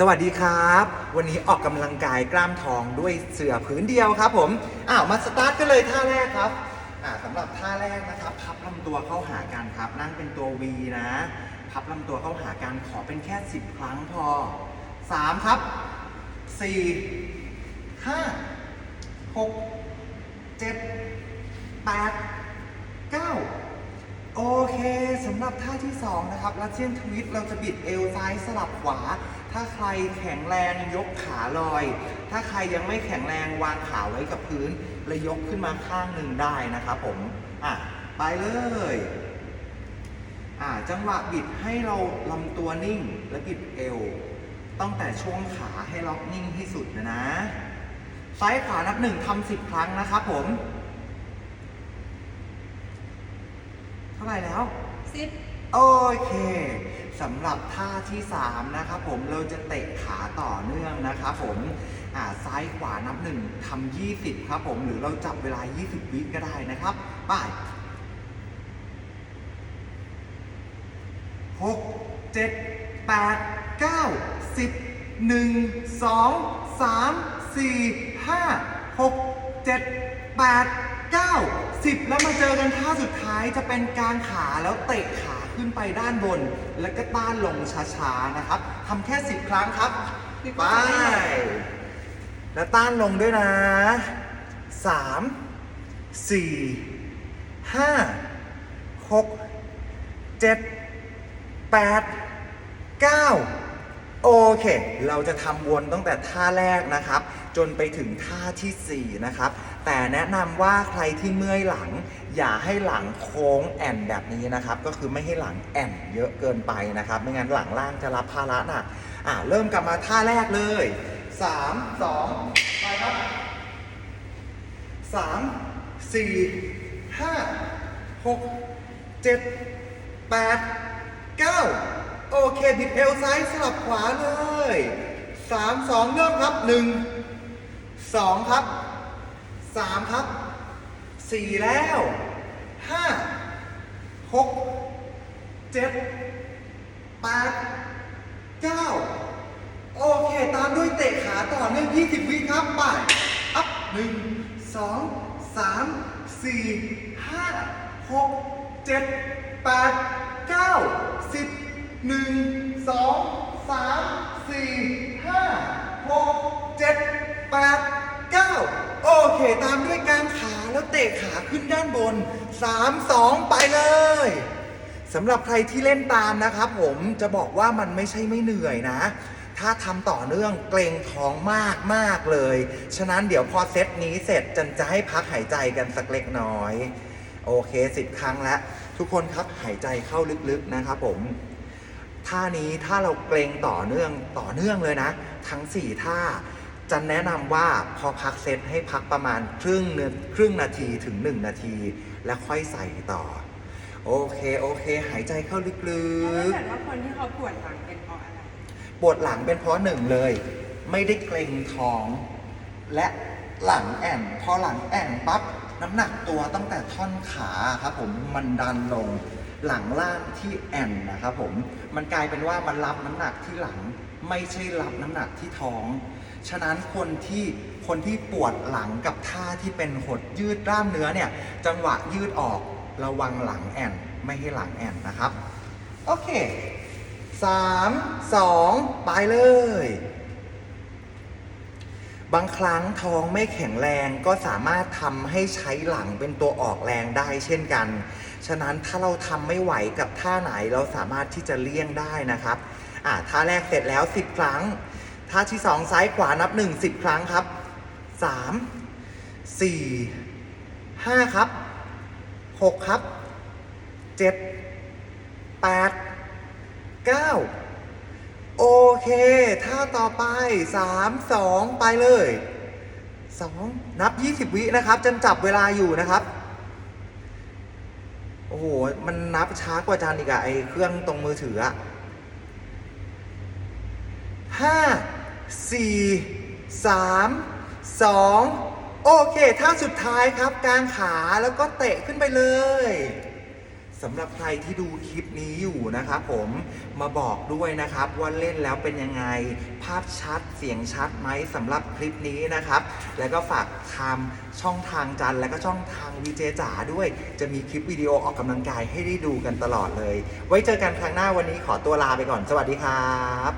สวัสดีครับ วันนี้ออกกำลังกายกล้ามท้องด้วยเสื่อผืนเดียวครับผมอ้าวมาสตาร์ทกันเลยท่าแรกครับอ่าสำหรับท่าแรกนะครับ พับลำตัวเข้าหากันครับ นั่งเป็นตัว V นะ พับลำตัวเข้าหากันขอเป็นแค่ 10 ครั้งพอ 3 ครับ 4 5 6 7 8 9 โอเคสำหรับท่าที่ 2 นะครับลั t เชียนทวิตเราจะบิดเอวซ้ายสลับขวา ถ้าใครแข็งแรงยกขาลอย ถ้าใครยังไม่แข็งแรงวางขาไว้กับพื้นแล้วยกขึ้นมาข้างหนึ่งได้นะครับผม อะ ไปเลยอ่าจังหวะบิดให้เราลำตัวนิ่งและบิดเอว ตั้งแต่ช่วงขาให้ล็อกนิ่งที่สุดนะนะซ้ายขวานับหนึ่งทำสิบครั้งนะครับผม เท่าไหร่แล้วสิบโอเค สำหรับท่าที่ 3 นะครับผมเราจะเตะขาต่อเนื่องนะครับผมซ้ายขวานับหนึ่งทำ20 ครับผมหรือเราจับเวลา 20 วิก็ได้นะครับไปหกเจ็ดแปดเก้าสิบหนึ่งสองสามสี่ห้าหกเจ็ดแปดเก้าสิบแล้วมาเจอกันท่าสุดท้ายจะเป็นกางขาแล้วเตะขา ขึ้นไปด้านบน แล้วก็ต้านลงช้าๆนะครับทำแค่10ครั้งครับไปแล้วต้านลงด้วยนะ3 4 5 6 7 8 9 โอเค เราจะทำวนตั้งแต่ท่าแรกนะครับ จนไปถึงท่าทีสี่ 4 นะครับ แต่แนะนำว่าใครที่เมื่อยหลัง อย่าให้หลังโค้งแอนแบบนี้นะครับ ก็คือไม่ให้หลังแอนเยอะเกินไปนะครับ ไม่งั้นหลังล่างจะรับภาระหนักอะเริ่มกลับมาท่าแรกเลย 3 2 ไปครับ 3 4 5 6 7 8 9 โอเคบิดเอวซ้ายสลับขวาเลย3 2เริ่มครับ1 2ครับ3ครับ4แล้ว5 6 7 8 9โอเค ตามด้วยเตะขาต่อเนื่อง20 วิครับไปอัพหนึ่งสองสามสี่ห้าหกเจ็ดแปด หนึ่งสองสามสี่ห้าหกเจ็ดแปดเก้าโอเค ตามด้วยกางขาแล้วเตะขาขึ้นด้านบนสามสองไปเลยสำหรับใครที่เล่นตามนะครับผมจะบอกว่ามันไม่ใช่ไม่เหนื่อยนะ ถ้าทำต่อเนื่องเกรงท้องมากมากเลย ฉะนั้นเดี๋ยวพอเซตนี้เสร็จจันจะให้พักหายใจกันสักเล็กน้อย โอเคสิบครั้งแล้ว ทุกคนครับหายใจเข้าลึกๆนะครับผม ท่านี้ถ้าเราเกรงต่อเนื่องต่อเนื่องเลยนะ ทั้ง 4 ท่าจะแนะนำว่าพอพักเซตให้พักประมาณครึ่งเนครึ่งนาทีถึง 1 นาที แล้วค่อยใส่ต่อ โอเคโอเค หายใจเข้าลึแล้วถ้ากเกิดว่าคนที่เขาปวดหลังเป็นเพราะอะไร ๆปวดหลังเป็นเพราะหนึ่งเลย ไม่ได้เกรงท้อง และหลังแอนพอหลังแอนปั๊บน้ำหนักตัวตั้งแต่ท่อนขาครับผมมันดันลง หลังล่างที่แอนนะครับผมมันกลายเป็นว่ามันรับน้ำหนักที่หลังไม่ใช่รับน้ำหนักที่ท้อง ฉะนั้นคนที่คนที่ปวดหลังกับท่าที่เป็นหดยืดกล้ามเนื้อเนี่ยจังหวะยืดออกระวังหลังแอนไม่ให้หลังแอนนะครับ โอเคสามสองไปเลย บางครั้งท้องไม่แข็งแรงก็สามารถทำให้ใช้หลังเป็นตัวออกแรงได้เช่นกัน ฉะนั้นถ้าเราทำไม่ไหวกับท่าไหนเราสามารถที่จะเลี่ยงได้นะครับอ่าท่าแรกเสร็จแล้ว 10 ครั้ง ท่าที่สองซ้ายขวานับ 1 10 ครั้งครับ 3 4 5 ครับ 6 ครับ 7 8 9 เคท่าต่อไป 3 2 ไปเลย 2 นับ 20 วินะครับจันจับเวลาอยู่นะครับ โอ้โห มันนับช้ากว่าจันอีกอะไอเครื่องตรงมือถืออะห้าสี่สามสองโอเคท่าสุดท้ายครับกางขาแล้วก็เตะขึ้นไปเลย สำหรับใครที่ดูคลิปนี้อยู่นะครับผมมาบอกด้วยนะครับว่าเล่นแล้วเป็นยังไง ภาพชัดเสียงชัดไหมสำหรับคลิปนี้นะครับ แล้วก็ฝากทำช่องทางจันและก็ช่องทางวีเจจ๋าด้วย จะมีคลิปวิดีโอออกกำลังกายให้ได้ดูกันตลอดเลย ไว้เจอกันครั้งหน้าวันนี้ขอตัวลาไปก่อน สวัสดีครับ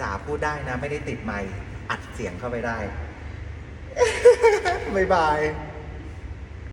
จ๋าพูดได้นะไม่ได้ติดไมค์อัดเสียงเข้าไปได้ บ๊ายบาย